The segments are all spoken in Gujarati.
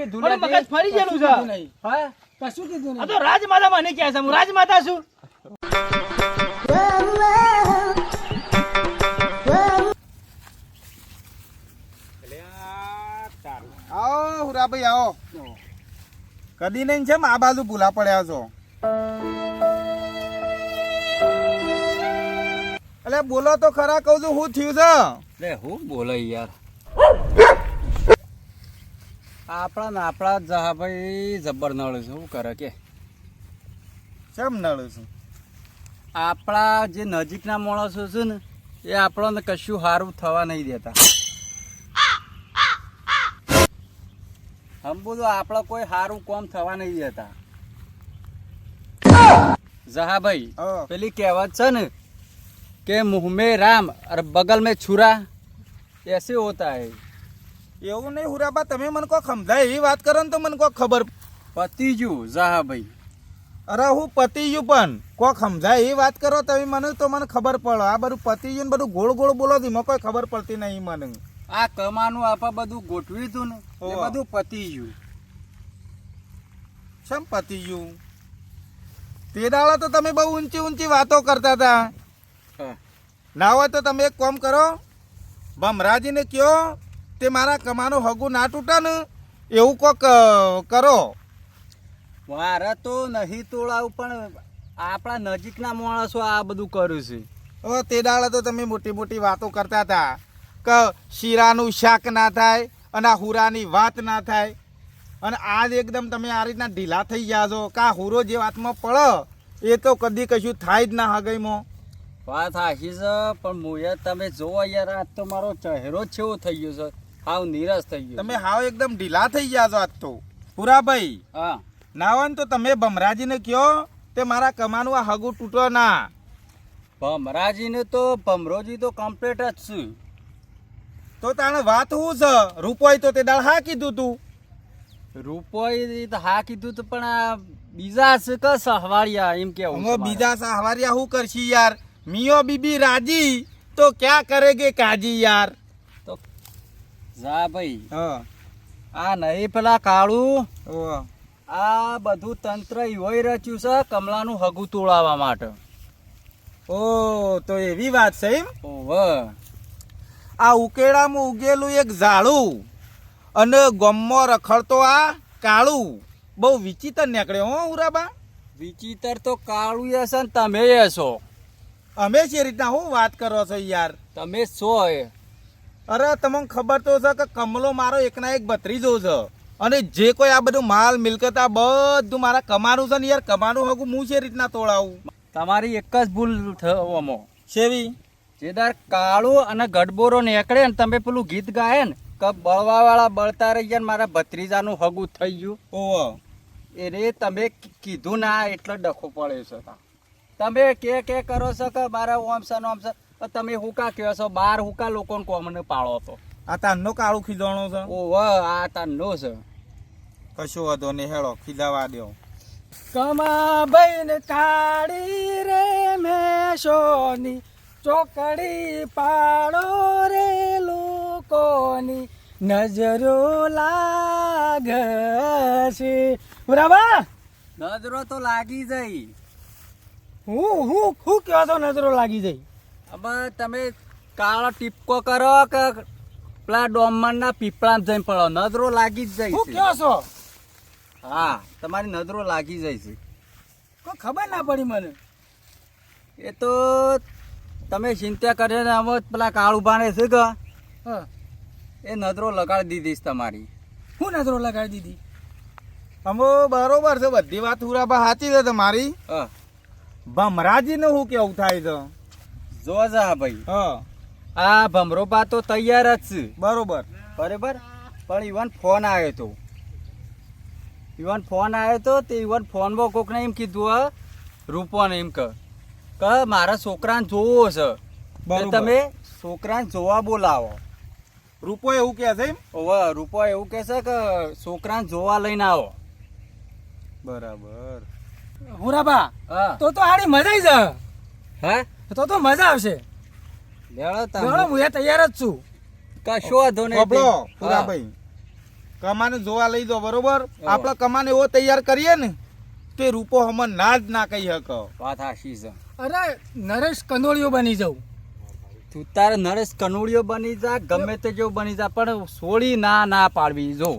કીધું મારું મગજ ફરી ગયેલું છે. હા? કશું કીધું નહીં. તો રાજમાતા મને કહે છે. હું રાજમાતા છું. આવો હુરાભાઈ આવો. કદી નહીં છે આ બાજુ ભૂલા પડ્યા છો. એટલે બોલો તો ખરા કહું છું હું થયું છે? લે હું બોલે યાર. આપણા ને આપણા જહાભાઈ જબ્બર નળું છું શું કરે કે? કેમ નળું છું? આપણા જે નજીકના માણસો છે ને એ આપણને કશું સારું થવા નહીં દેતા. હમ બોલું આપણા કોઈ સારું કોમ થવા નહીં દેતા. જહાભાઈ પેલી કહેવત છે ને કે મુહ મેં રામ અરે બગલ મેં છુરા એસે હોતા હૈ. એવું નહીં હુરાબા તમે મને કોઈ સમજાય એવી વાત કરો ને તો મને કોઈ ખબર. પતિજુ જહાભાઈ અરે હું પતિયું પણ. કોઈ સમજાય એ વાત કરો તમે મને તો મને ખબર પડે. આ બધું પતિયું ને બધું ગોળ ગોળ બોલો છો એમાં કોઈ ખબર પડતી નહીં મને. આ કમાનું આપા બધું ગોઠવ્યું હતું ને એ બધું બધું પતિજુ. શેમ પતિયું તે દાડા તો તમે બહુ ઊંચી ઊંચી વાતો કરતા હતા. ના હોય તો તમે એક કામ કરો. ભમરાજીને કયો તે મારા કમાનું હગું ના તૂટે ને એવું કોક કરો. મારે તો નહીં તોડાવું પણ આપણા નજીકના માણસો આ બધું કર્યું છે. હવે તે દાડે તો તમે મોટી મોટી વાતો કરતા હતા કે શીરાનું શાક ના થાય અને આ હુરાની વાત ના થાય. અને આજ એકદમ તમે આ રીતના ઢીલા થઈ ગયા છો કા હુરો જે વાતમાં પડે એ તો કદી કશું થાય જ ના હગઈમાં. વાત હાશી છે પણ મુએ તમે જોવો યાર આજ તો મારો ચહેરો જ છેવો થઈ ગયો છે. હાવ નિરાશ થઈ ગયો તમે હાવ એકદમ ઢીલા થઈ ગયા છો આજ તો. પુરાભાઈ હા. ના હોય ને તો તમે ભમરાજીને કયો તે મારા કમાનું આ હગું તૂટો ના. ભમરાજીને તો ભમરોજી તો કમ્પ્લીટ જ છે. તો તાણે વાત શું છે? રૂપોય તો તે દાળ હા કીધું તું. રૂપોઈ તો હા કીધું તો પણ આ બીજા છે કે સહવાળિયા એમ કે હું બીજા સહાવારિયા શું કરશી યાર? મિયો બીબી રાજી તો ક્યાં કરેગે કાજી યાર? જા ભાઈ. હા. આ નહીં પેલા કાળું. ઓહ. આ બધું તંત્ર હોય રચ્યું છે કમલાનું હગું તોડાવવા માટે. ઓ તો એવી વાત છે એમ? ઓવે આ ઉકેડામાં ઉગેલું એક ઝાડું અને ગમમાં રખડતો આ કાળું. બહુ વિચિત્ર નીકળે હો ઉરાબા. વિચિત્ર તો કાળું હશે ને તમે હશો અમે જે રીતના હું વાત કરો છો યાર? તમે છો એ. અરે તમને ખબર તો છે કે કમલો મારો એકના એક ભત્રીજો છે. અને જે કોઈ આ બધું માલ મિલકત આ બધું મારા કમાનું છે ને યાર કમાનું હગું હું છે રીતના તોડાવું? તમારી એક જ ભૂલ થવામાં શેવી? જેદાર કાળું અને ગડબોરો નીકળે ને તમે પેલું ગીત ગાય ને કે બળવા વાળા બળતા રહી ગયા મારા ભત્રીજાનું હગું થઈ ગયું. ઓહો. એને તમે કીધું ના એટલો ડખો પડે છે તમે કે કે કરો છો કે મારા ઓમ છે ઓમ છે તો તમે હુકા કહેવા છો? બાર હુકા લોકોને કોમને પાળો તો આ તાનનો કાળું ખીજાણો છે. ઓવ આ તાનનો છે. કશો વાંધો નહીં હેળો ખીજાવા દો કમા બૈન કાળી રે મેશોની ચોકડી પાડો રે લોકોની નજરો લાગશે. બરાબર? નજરો તો લાગી જઈ. હું હું હું કહેવા તો નજરો લાગી જાય હવે તમે કાળો ટીપકો કરો કે પેલા ડોમરના પીપળામાં જઈને પડો? નજરો લાગી જ જાય છે. કયો છો? હા તમારી નજરો લાગી જાય છે. કોઈ ખબર ના પડી મને. એ તો તમે ચિંતા કરે ને હવે પેલા કાળું ભાણે છે કે? હા. એ નજરો લગાડી દીધી તમારી. હું નજરો લગાડી દીધી? અમો બરોબર છે બધી વાત હુરાબા સાચી છે તમારી. હા. ભમરાજીને હું કેવું થાય છે? જો જા ભાઈ. હા. આ ભમરોબા તો તૈયાર જ છે. બરોબર. બરાબર? પણ ઈવન ફોન આવ્યો તો. ઇવન ફોન આવ્યો તો તે ઇવન ફોનમાં કોકને એમ કીધું હા રૂપોને એમ કે કે મારા છોકરાને જોવો છે. તમે છોકરાને જોવા બોલાવો. રૂપો એવું કે છે ઓવે રૂપો એવું કહે છે કે છોકરાને જોવા લઈને આવો. બરાબર. હુરાબા હા. તો તો આડી મજા આવી જા. હા? તો તો મજા આવશે. જોડો હું એ તૈયાર જ છું. કશો વાંધો નહીં હા. પુરાભાઈ કમાને જોવા લઈ દો બરોબર? આપણે કમાન એવો તૈયાર કરીએ ને તે રૂપો હમણાં ના જ ના કહી શકો. વાત હાશી છે. અરે નરેશ કંદોળિયો બની જાઉં. તું તારે નરેશ કનોડિયો બની જા ગમે તે જેવું બની જા પણ સોળી ના ના પાડવી જો.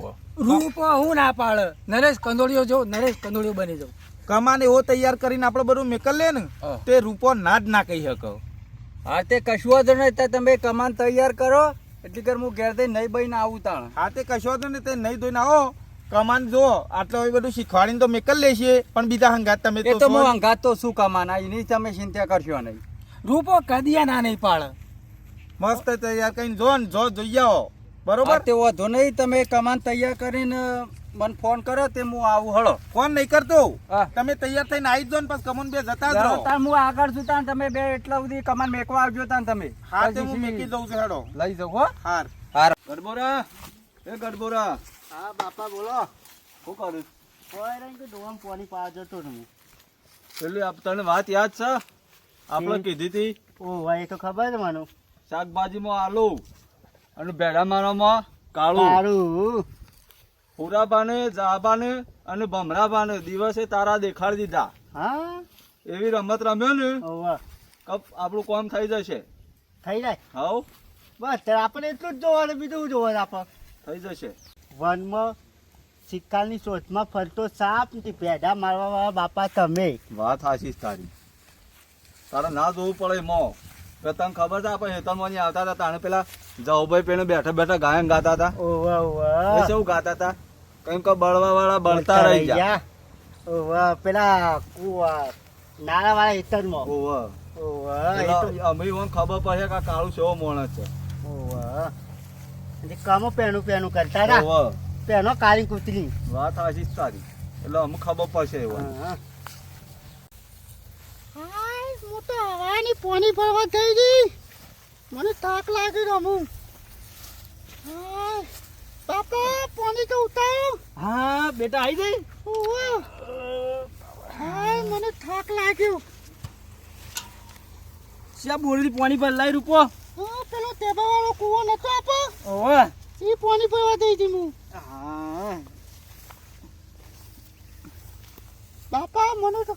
રૂપ હું ના પાડે. નરેશ કંદોળિયો જો નરેશ કંદોળીઓ બની જાઉં. કમાન એવો તૈયાર કરીને આપણે બધું મેકલ લે ને તે રૂપો ના જ ના કહી શકો. હા તે કશું જ નહીં તે તમે કમાન તૈયાર કરો એટલે કર હું ઘેર નહીં બહીને આવું તાણ. હા તે કશું તો ને તે નહીં ધોઈને આવો. કમાન જો આટલું હવે બધું શીખવાડીને તો મેકલ લેશે પણ બીજા હંગાત તમે એ તો હું હંગાત અંગાત તો શું કમાના એની તમે ચિંતા કરશો નહીં. રૂપો કદિયા ના નહીં પાડે. મસ્ત તૈયાર કરીને જો ને જો જોઈ આવો. બરોબર? બરોબર તે વાંધો નહીં તમે કમાન તૈયાર કરીને મને ફોન કરો તે હું આવું હળો. ફોન નહીં કરતો તમે તૈયાર થઈને આવી જ ને પછી કમન બે જતા જ રહો. હું આગળ છું તાન તમે બે એટલા સુધી કમાન મેકવા આવજો તાન તમે. હા તે હું મેકી દઉં છું હેડો. લઈ જાઉં હો. હાર. હાર. ગડબોરા. એ ગડબોરા. હા બાપા બોલો. શું કરું? કોઈ રહી કે ડોમ પાણી પા જતો ને હું. પેલી આપ તને વાત યાદ છે? આપણે કીધી હતી ઓ ભાઈ એ તો ખબર છે મને. શાકભાજીમાં આલુ અને ભેડા મારામાં કાળું. સારું હુરાબાને જાબાને અને ભમરાબાને દિવસે તારા દેખાડી દીધા. હા? એવી રમત રમ્યો ને કપ આપણું કોમ થઈ જશે. થઈ જાય? હવ. બસ આપણે એટલું જ જોવાનું બીજું જોવાનું આપણે થઈ જશે. વનમાં શિકારની શોધમાં ફરતો સાપ નથી પેડા મારવા વાળા બાપા તમે. વાત હાશી તારી. તારે ના જોવું પડે મો. કે તને ખબર છે આપણે હેતરમાં આવતા હતા તાણે પેલા જવભાઈ પેલા બેઠા બેઠા ગાયન ગાતા હતા? ઓવા ઓવા શું ગાતા હતા? કેમ કે બળવા વાળા બળતા રહી જા ઓવા પેલા કુવા નાળા વાળા હેતરમાં ઓવા ઓવા અમે ઓમ ખબર પડે કે કાળું સેવો માણસ છે. ઓવા કામો પેનું પેનું કરતા રા ઓવા પેનો કાળી કૂતરી. વાત હાશી જ તારી એટલે અમને ખબર પડશે એવું હાય હું તો હવાની પોની ભરવા થઈ ગઈ મને તાક લાગી રમું. હાય બાપા પોની તો ઉતારો. હા બેટા આવી જઈ? હા મને થાક લાગ્યો. શા બોરી પાણી પર લાઈ રૂપો? હા પેલો ટેબા વાળો કૂવો નતો આપો ઓવે. એ પોની ભરવા દઈ દી હું. હા. બાપા મને તો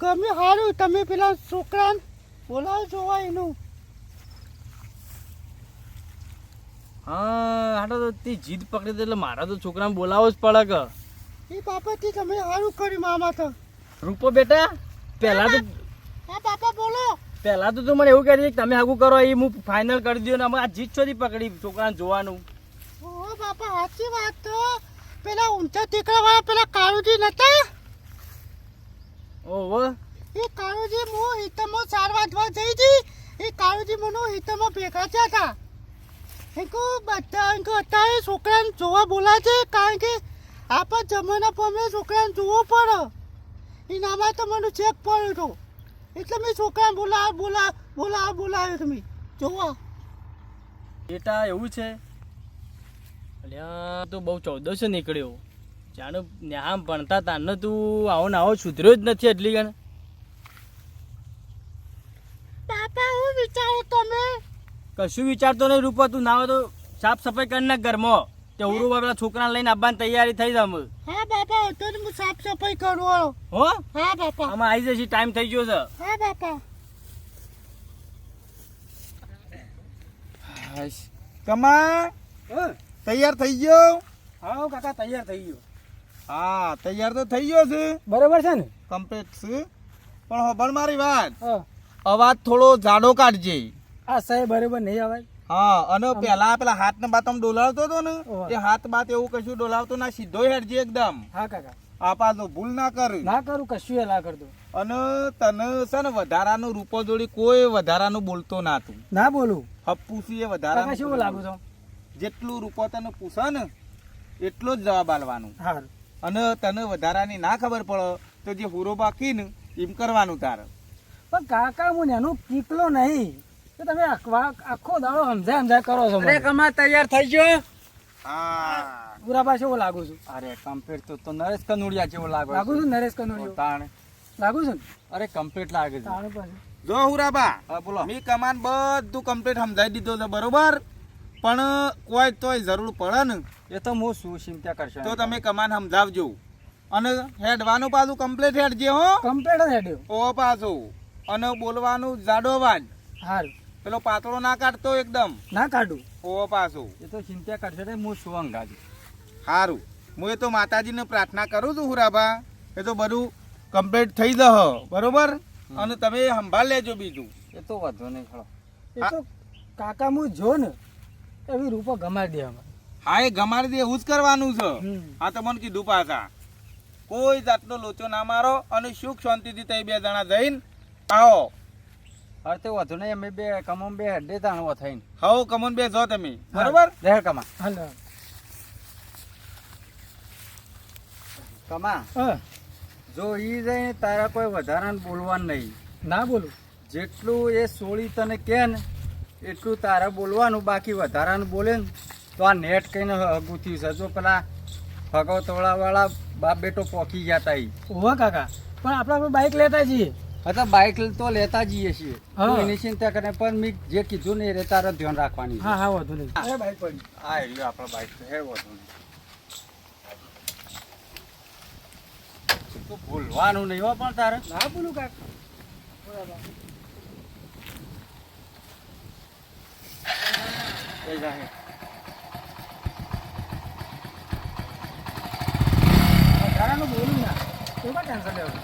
ગમે સારું તમે પેલા છોકરાને બોલાવ જોવા એનું. હા હાટો તો તે જીદ પકડી એટલે મારા તો છોકરાને બોલાવો જ પડે કે. એ બાપાથી તમે સારું કર્યું મામા તો. રૂપો બેટા પહેલા તો હા બાપા બોલો. પહેલા તો તું મને એવું કહી કે તમે આગું કરો એ હું ફાઇનલ કરી દઉં ને અમે આ જીત છોડી પકડી છોકરાને જોવાનું. ઓ બાપા સાચી વાત તો. પેલા ઊંચા દીકરા વાળા પેલા કાળુજી નતા? ઓહો. એ કાળુજી હું હિતમો વાગવા જઈ હતી. એ કાળુજી મને હિતમો ભેગા થયા હતા. કહું બધા અત્યારે છોકરાને જોવા બોલાય છે કારણ કે આપણા જમાના પ્રમાણે છોકરાને જોવો પડે. એનામાં તો મને ચેક પડ્યો હતો. એટલે મેં છોકરાને બોલા બોલા બોલા બોલાવ્યો તમે જોવા. બેટા એવું છે? અલ્યા તું બહુ ચૌદસો નીકળ્યો. જાણે ન્યામ ભણતા તાને તું આવો ને આવો સુધર્યો જ નથી એટલી ગણ. બાપા હું વિચારું તમે કશું વિચારતો નહીં રૂપો તું ના હોય તો સાફ સફાઈ કરી નાખ ઘરમાં. તે ઉરુ પેલા છોકરાને લઈને આવવાની તૈયારી થઈ જામ હા બાપા તો હું સાફ સફાઈ કરું હો? હા બાપા. આમાં આવી જશે ટાઈમ થઈ ગયો છે. હા બાપા. કમા તૈયાર થઈ ગયો? હા કાકા તૈયાર થઈ ગયો. હા તૈયાર તો થઈ ગયો છે. બરોબર છે ને? કમ્પ્લીટ છે. પણ ખબર મારી વાત. અવાજ થોડો જાડો કાઢજે. આ સાહેબ બરોબર નહીં આવે હા અને પેલા પેલા હાથ ને બાત ડોલાવતો હતો ને એ હાથ બાત એવું કશું ડોલાવતો ના સીધો હેડજે એકદમ. હા કાકા. આપા તો ભૂલ ના કર. ના કરું કશું એ ના કરતો. અને તને છે ને વધારાનું રૂપો જોડી કોઈ વધારાનું બોલતો ના તું. ના બોલું? હપ્પુસી એ વધારા શું લાગુ છો? જેટલું રૂપો તને પૂછે ને એટલો જ જવાબ આલવાનું. અને તને વધારાની ના ખબર પડે તો જે હુરો બાકી ને એમ કરવાનું તારે. પણ કાકા હું એનો કીકલો નહીં. તો તમે આખવા- આખો દાડો સમજાય સમજાય કરો છો અરે. કમા તૈયાર થઈ ગયો. હા. ગુરાબા જેવો લાગુ છું. અરે કમ્પ્લીટ તો તો નરેશ કનુડિયા જેવો લાગે લાગુ છું નરેશ કનુડિયા. તાણ. લાગુ છું અરે કમ્પ્લીટ લાગે છે. તાણું પાસે જો હુરાબા. હા બોલો. મી કમાન બધું કમ્પ્લીટ સમજાઈ દીધો છે બરોબર? પણ કોઈ તોય જરૂર પડે ને. એ તો હું શું ચિંતા કરશે? તો તમે કમાન સમજાવજો. અને હેડવાનું પાછું કમ્પ્લીટ હેડજે હો. કમ્પ્લેટ જ હેડ્યો. ઓ પાછું. અને બોલવાનું જાડો અવાજ. હારું. પેલો પાતળો ના કાઢતો એકદમ? ના કાઢું. ઓ પાછું. એ તો ચિંતા કરશે રે હું શું અંગાજી? સારું હું એ તો માતાજીને પ્રાર્થના કરું છું હુરાભા. એ તો બધું કમ્પ્લીટ થઈ દહ બરોબર? અને તમે સંભાળ લેજો બીજું. એ તો વાંધો નહીં ખરો. એ તો કાકા હું જો ને એવી રૂપો ગમાડી દે અમારે હા એ ગમાડી દે એવું જ કરવાનું છે. આ તો મને કીધું પાછા. કોઈ જાતનો લોચો ના મારો અને સુખ શાંતિથી તઈ બે જણા જઈને આવો. અરે તે વાંધો નહીં અમે બે કમોન બે હડે ઓ થઈને. હવ કમન બે જો તમે બરોબર? દેહ કમા. હલો. કમા હા. જો ઈ જઈને તારા કોઈ વધારાને બોલવાનું નહીં. ના બોલું. જેટલું એ સોળી તને કે ને એટલું તારે બોલવાનું બાકી વધારાનું બોલે ને તો આ નેટ કહીને હગું થયું છે. જો પેલા ભગવતવાળા બાપ બેટો પોકી ગયા તા ઓવા કાકા પણ આપણે આપણે બાઇક લેતા જઈએ. હતા બાઇક તો લેતા જઈએ છીએ. એની ચિંતા કરે પણ મેં જે કીધું ને એ તારે ધ્યાન રાખવાની. હા હા વધુ નહીં. હા બાઇક પડી હા એટલે આપણા બાઇક તો હે વધુ નહીં. તું ભૂલવાનું નહીં હો પણ તારે. ના બોલું કાકા એ બોલું ના. એમાં ટેન્શન લેવું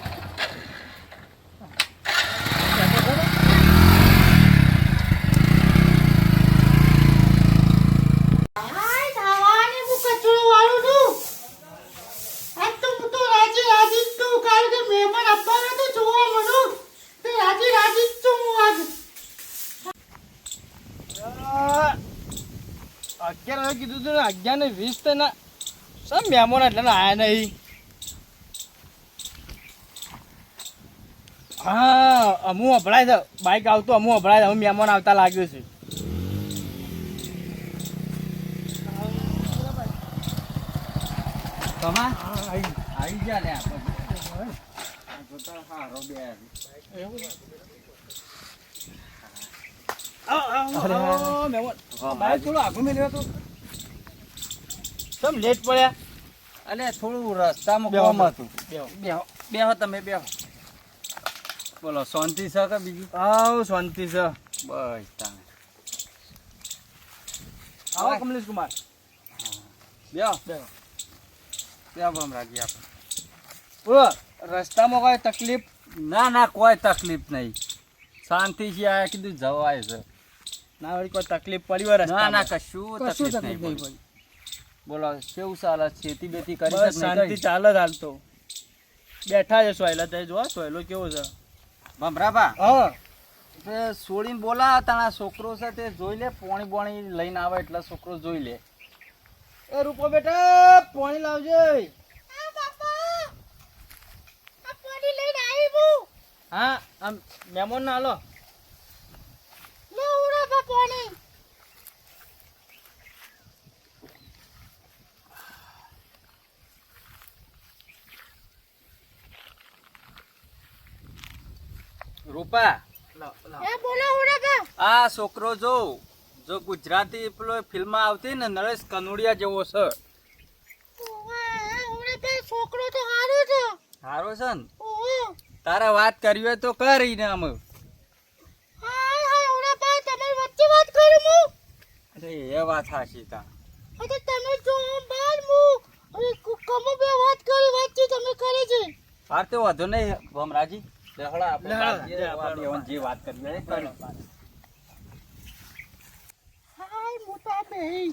હાય ખાવાની હું કચરો વાળું છું આજ તો હું તો રાજી રાજી જ છું કારણ કે મહેમાન આપવાના તો જોવા મળું તે રાજી રાજી જ છું હું આજ અગિયાર વાગે કીધું તું ને અગિયાર ને વીસ તો ના સમ મહેમાન એટલે ને આયા નહીં. હા અમુ અભળાય છે. બાઈક આવતું અમુ અભળાય છે. અમુ મહેમાન આવતા લાગ્યું છે. કમા આવી ગયા ને આપણે. આ જોતા હારો બે આવી. અરે મહેમાન વાહ, બાઈક થોડું આગું મેળવ્યો તો સમ લેટ પડ્યા? અલે થોડું રસ્તામાં કોમ હતું. બેહો. બેહો બેહો તમે બેહો. બોલો શાંતિ છે કે બીજી? આવ શાંતિ છે. બસ તમે આવો. કમલેશ કુમાર. બેહો. બેહો. બેહો ભમરાજી આપણે. બોલો રસ્તામાં કોઈ તકલીફ? ના ના કોઈ તકલીફ નહીં. શાંતિથી આયા કીધું જવાય છે. ના વળી કોઈ તકલીફ પડી હોય ના ના કશું કશું તકલીફ નહીં પડી. બોલો કેવું ચાલે? ખેતી બેતી કરી શાંતિ ચાલે જ હાલ તો. બેઠા છે સોયલા તે જો સોયલો કેવો છે. ભમરાબા હા. તે છોડીને બોલા તારા છોકરો છે તે જોઈ લે પોણી બોણી લઈને આવે એટલે છોકરો જોઈ લે. એ રૂપો બેટા પોણી લાવજે. આ બાપા આ પાણી લઈને આવી હું હા આમ મેમોન ના હાલો. પાણી રૂપા. આ છોકરો જો જો ગુજરાતી પેલો ફિલ્મ આવતી ને નરેશ કનોડિયા જેવો છે. છોકરો તો હારો છે. હારો છે ને? તારા તારે વાત કરવી હોય તો કરીને અમે હાય હાય ઉડા બા તમારી વચ્ચે વાત કરું હું અરે એ વાત સાચી તા અરે તમે જો આમ બહાર હું અરે કમો બે વાત કરી વાતચીત તમે કરે છે હાર તો વાંધો નહીં ભમરાજી લેહડા આપણે લેહડા, વાત જે લે, વાત આપણે એવાની જે વાત કરવી હોય એ કરી. હાય મોટા બેહી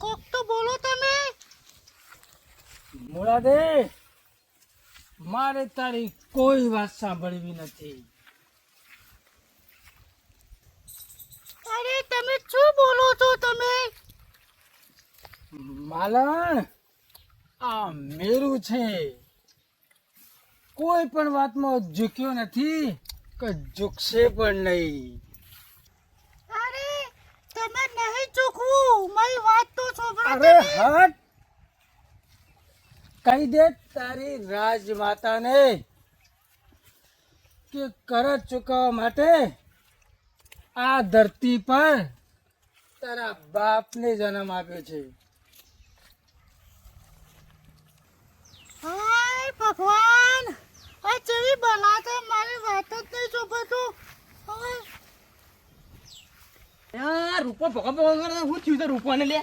કોક તો બોલો તમે મુરાદે મારે તારી કોઈ વાત સાંભળવી નથી. અરે તમે શું બોલો છો તમે? માલણ આ મેરું છે. કોઈ પણ વાતમાં ઝૂક્યો નથી કે ઝૂકશે પણ નહીં. અરે તમે નહીં ઝૂકવું. મારી વાત તો સાંભળો અરે. હટ! કહી દે તારી રાજમાતાને કે કરજ ચૂકવવા માટે આ ધરતી પર તારા બાપને જન્મ આપ્યો છે. હાય ભગવાન! આ ચેવી બનાતે મારી વાત જ નહીં ચોપતું હવે યાર રૂપો ભગવાન શું થયું છે રૂપોને લે?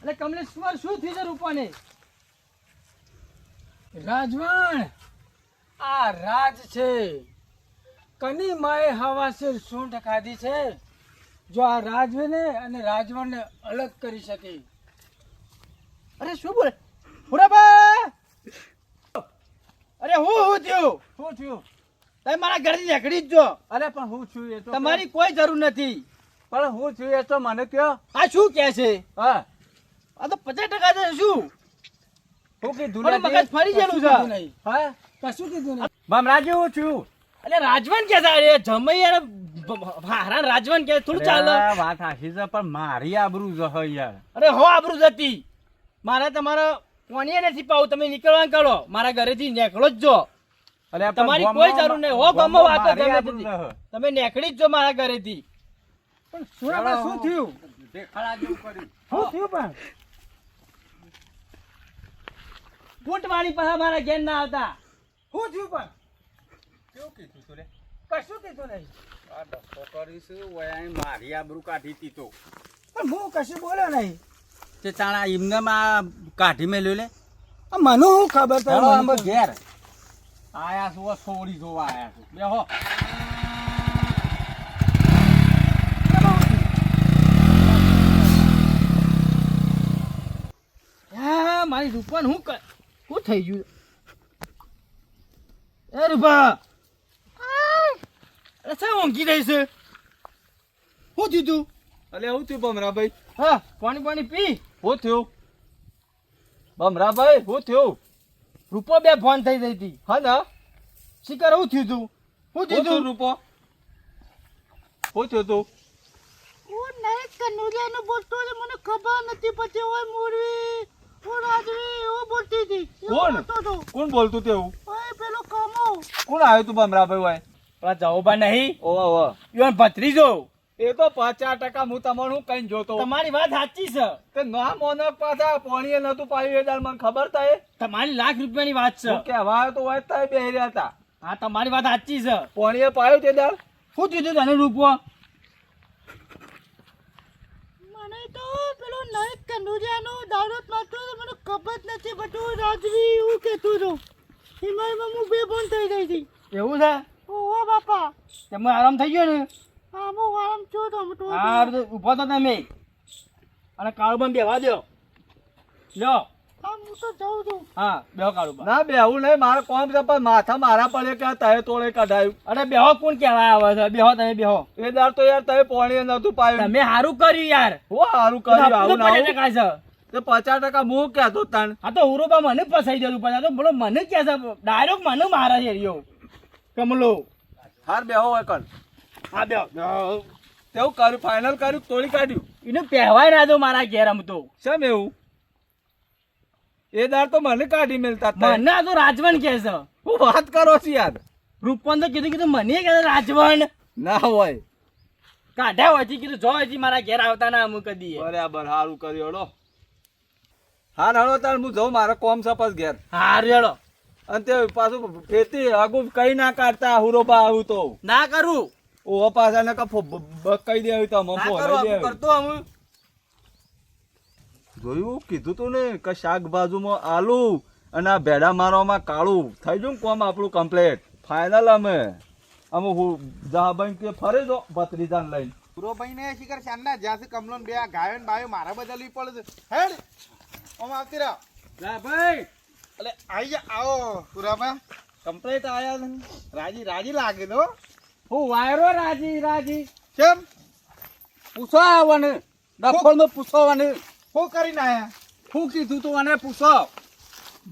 એટલે કમલેશ્વર શું થયું છે રૂપાને? રાજવણ આ રાજ છે. કની માએ હવાસીર સૂંઢ ખાધી છે? જો આ રાજવીને અને રાજવણને અલગ કરી શકે. અરે શું બોલે? હુરાબા અરે હું હું થયું? શું થયું? તમે મારા ઘરની નીકળી જ જો. અરે પણ હું છું એ તો તમારી કોઈ જરૂર નથી. પણ હું છું એ તો મને કયો. આ શું કે છે? હા. આ તો પચાસ ટકા છે શું? હું કીધું મારું મગજ ફરી ગયેલું છે. હા? કશું કીધું નહીં. ભમરાજી છું. એટલે રાજવન કે અરે જમાઈ યાર હારા રાજવન કે થોડું ચાલે. વાત છે પણ મારી આબરૂ જ હે યાર. અરે હો આબરૂ જતી મારે તમારો કોણીએ નથી પાવું. તમે નીકળવા કરો મારા ઘરેથી નીકળો જ જો. અરે તમારી કોઈ જરૂર નહીં. હો વાતો ગમે. જ હે. તમે નીકળી જ જો મારા ઘરેથી. પણ શું થયું દેખાડા જેવું કર્યું શું થયું પણ? ફૂટવાળી પાસે મારા ઘેર ના આવતા. શું થયું પણ. કેવું કીધું તું કશું કીધું નહીં. આ ડખો કરીશું મારી આબરૂ કાઢી તી તો. પણ હું કશું બોલ્યો નહીં. તે તાણા એમને માં કાઢી મેલ્યો લે. મને શું ખબર મને ઘેર. આયા છો સોડી જોવા આયા છો. બેહો હા. મારી રૂપન હું કર શું થઈ ગયું? એ રૂપા અરે શા ઊંઘી રહી છે? શું થયું? તું અલે હું થયું બમરાભાઈ? હા પાણી પાણી પી. હું થયું? બમરાભાઈ હું થયું? રૂપો બે ફોન થઈ ગઈ હતી. હા ના? શિકાર શું થયું તું? શું હું થયું તું? રૂપો? હું થયું તું? હું નહીં કનુરિયાનું બોલતો મને ખબર નથી પછી હોય મોરવી. કોણ? કોણ બોલતું તેવું ઓય પેલો કમો. કોણ આવ્યો તું બમરાભાઈ હોય પેલા જવાબા નહીં. ઓવા ઓવા. ઈવન ભત્રીજો. એ તો પચાસ ટકા હું તમારું હું કઈ જોતો તમારી વાત સાચી છે. તે ના મોનક પાછા પોણીએ નતું પાયું એ દાળ મને ખબર થાય તમારી લાખ રૂપિયાની વાત છે. કે હવા તો વાત થાય બે રહ્યા હતા. હા તમારી વાત સાચી છે. પોણીએ પાયું તે દાળ શું થયું તું તને રૂપો મને તો પેલો નાયક કનુરિયાનું દારૂત મારતો તો મને ખબર નથી બધું રાજવી એવું કહેતું હતું. એમાં હું બે ફોન થઈ ગઈ હતી. એવું છે? ઓહો બાપા. તમે આરામ થઈ ગયો ને? હા હું આરામ છું તો હું હા ઊભો. તો તમે. અને કાળુબા બેવા દો લ્યો. હા હું તો જાઉં છું. હા બેહો કાળુબા ના બેહું નહીં મારે કોમ છે પણ માથા મારા પડે કે તય તોડે કઢાયું. અરે બેહો કોણ કહેવા આવે છે? બેહો તમે બેહો. એ તો યાર તમે પાણીએ નતું પાયું. તમે સારું કર્યું યાર. હો સારું કર્યું આવું ના ટકા છે. તે પચાસ ટકા હું કહેતો તણ આ તો ઉરોબા મને ફસાઈ દેલું પછી તો બોલો મને કે છે ડાયરેક્ટ મને મારે છે રહ્યો. કમલો હાર બેહો હોય કણ. હા બેહો. બેહો. તેવું કર્યું ફાઇનલ કર્યું તોડી કાઢ્યું. એને પહેવાય ના દો મારા ઘેર આમ તો. શેમ એવું? એ દાળ તો મને કાઢી મેલતા મને આ તો રાજવન કે છે. હું વાત કરો છું યાર. રૂપવન તો કીધું કીધું મને કે રાજવન ના હોય. કાઢ્યા હોય કીધું જો હજી મારા ઘેર આવતા ના અમુક કદી બરાબર સારું કર્યો હળો હા હળો તાર હું જઉં મારે કોમ સપસ ઘેર. હાર રેડો અને તે પાછું ફેતી આગુ કઈ ના કાઢતા હુરો બા આવું તો. ના કરું. ઓહો પાછા ને કફો કહી દે તો મફો કરતો હું જોયું? કીધું તું ને કે શાકભાજીમાં આલુ અને આ ભેડા મારવામાં કાળું. થઈ ગયું ને કોમ આપણું કમ્પ્લેટ ફાઇનલ અમે. અમે હું જહાભાઈ કે ફરે જો ભત્રીજાન લઈને. પૂરોભાઈ ને શિખર શાનના જ્યાંથી કમલોન બે ગાયન ગાયો ને બાયો મારા બદલવી પડે છે. હેડ. ઓમ આવતી રહો. ભાઈ એટલે આવી જા આવો પૂરામાં કમ્પ્લેટ આયા છે. રાજી રાજી લાગે તો હું. વાયરો રાજી રાજી. કેમ? પૂછો આવવાને ડફોળમાં પૂછોવાને શું કરીને આયા. શું કીધું તું મને પૂછો.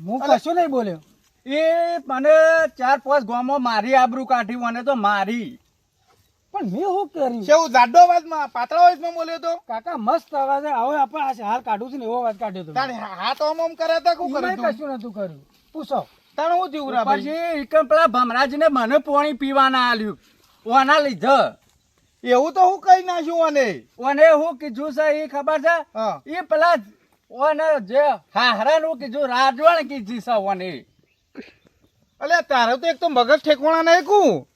હું કશું નહીં બોલ્યો. એ મને ચાર પાંચ ગામો મારી આબરૂ કાઢી મને તો મારી. પણ મેં શું કર્યું? કેવું જાડો અવાજમાં પાતળો અવાજમાં બોલ્યો તો. કાકા મસ્ત અવાજ. હવે આપણે આ હાલ કાઢું છું ને એવો અવાજ કાઢ્યો તો. તારે હાથ ઓમ ઓમ કરે તો શું કરે કશું નતું કર્યું. પૂછો. તાણે હું જીવરા પછી એકમ પેલા ભમરાજીને મને પાણી પીવાના આલ્યું. ઓના લીધે. એવું તો હું કઈ નાખ્યું અને ઓને હું કીધું છે એ ખબર છે? હા. એ પેલા ઓને જે હાહરા નું કીધું રાજવણ કીધી છે ઓને. અલે તારે તો એક તો મગજ ઠેકવાના નહીં કું.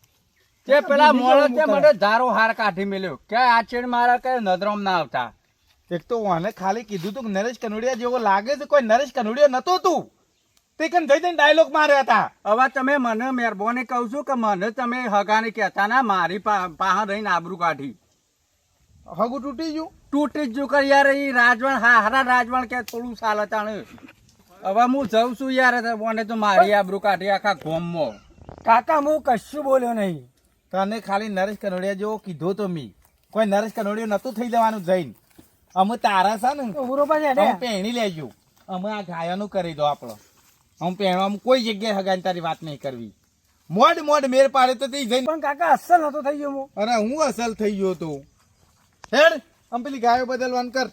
તે પેલા મોળો તે મને ધારો હાર કાઢી મેલ્યો. કે આ ચેડ મારા કે નદરમ ના આવતા. એક તો વાને ખાલી કીધું તું નરેશ કનોડિયા જેવો લાગે છે કોઈ નરેશ કનુડિયા નતો તું. તે જઈ જઈને ડાયલોગ માર્યા હતા. હવે તમે મને મહેરબાની કહું છું કે મને તમે હગાને કહેતા ના મારી પાસે રહીને આબરૂ કાઢી. હગું તૂટી ગયું? તૂટી જ કર યાર એ રાજવણ હારા રાજવણ કે થોડું સાલ તાણે. હવે હું જઉં છું યાર બોને તો મારી આબરૂ કાઢી આખા ગોમમાં. કાકા હું કશું બોલ્યો નહીં. તને ખાલી નરેશ કનોડિયા જેવો કીધો તો મી. કોઈ નરેશ કનોડિયો નતું થઈ જવાનું જઈને. અમે તારા છે ને. પહેણી લેજો. અમે આ ગાયનું કરી દો આપણો. પહેણવા આમ કોઈ જગ્યાએ હગાની તારી વાત નહીં કરવી. મોડ મોડ મેર પાડે તો તે જઈને પણ કાકા અસલ હતો થઈ ગયો હું અરે હું અસલ થઈ ગયો તો. હેડ આમ પેલી ગાયો બદલવાનું કર.